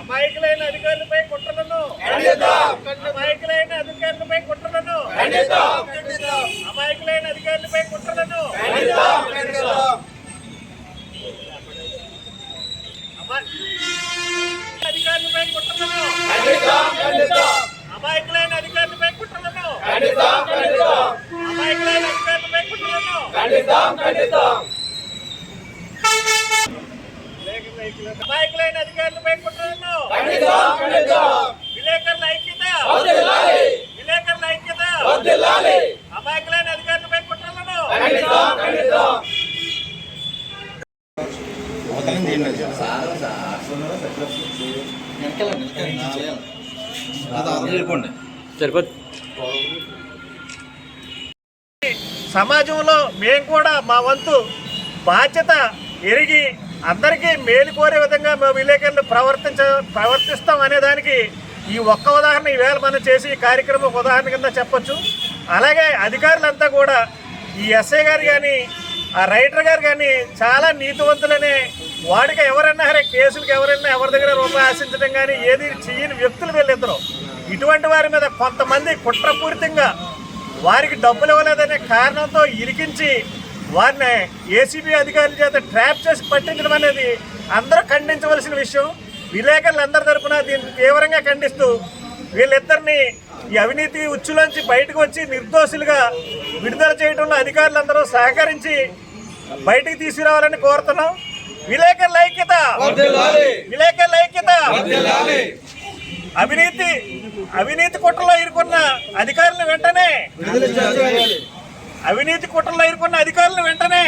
అమాయకులైన అధికారులపై కుట్రలను. అమాయకులైన అధికారులపై కుట్రలను. అమాయకులైన అధికారులపై కుట్రలను. అధికారులపై కుట్రలను. అమాయకులైన అధికారులపై కుట్రలను. అమాయకులైన అధికారులపై కుట్రలను. అమాయకులైన అధికారులపై కుట్రలను విలేకరుల ఐక్యత. విలేకరుల ఐక్యత. అమాయకులైన అధికారులపై కుట్రలను సరిపోతుంది సమాజంలో మేము కూడా మా వంతు బాధ్యత ఎరిగి అందరికీ మేలు కోరే విధంగా మేము విలేకరులు ప్రవర్తించ ప్రవర్తిస్తాం అనేదానికి ఈ ఒక్క ఉదాహరణ ఈవేళ మనం చేసి ఈ కార్యక్రమం ఒక ఉదాహరణ కింద చెప్పొచ్చు. అలాగే అధికారులంతా కూడా ఈ ఎస్ఐ గారు కానీ ఆ రైటర్ గారు కానీ చాలా నీతివంతులనే వాడికి ఎవరన్నా సరే కేసులకు ఎవరైనా ఎవరి దగ్గర రూపాయి ఆశించడం కానీ ఏది చెయ్యని వ్యక్తులు వీళ్ళిద్దరు ఇటువంటి వారి మీద కొంతమంది కుట్రపూరితంగా వారికి డబ్బులు ఇవ్వలేదనే కారణంతో ఇరికించి వారిని ఏసీబీ అధికారుల చేత ట్రాప్ చేసి పట్టించడం అనేది అందరూ ఖండించవలసిన విషయం. విలేకరులందరి తరపున దీన్ని తీవ్రంగా ఖండిస్తూ వీళ్ళిద్దరిని ఈ అవినీతి ఉచ్చులోంచి బయటకు వచ్చి నిర్దోషులుగా విడుదల చేయడంలో అధికారులందరూ సహకరించి బయటికి తీసుకురావాలని కోరుతున్నాం. విలేకరుల ఐక్యత! విలేకరుల ఐక్యత! అవినీతి అవినీతి కుట్రలో ఇరుకున్న అధికారులను వెంటనే అవినీతి కుట్రలో ఇరుకున్న అధికారులు వెంటనే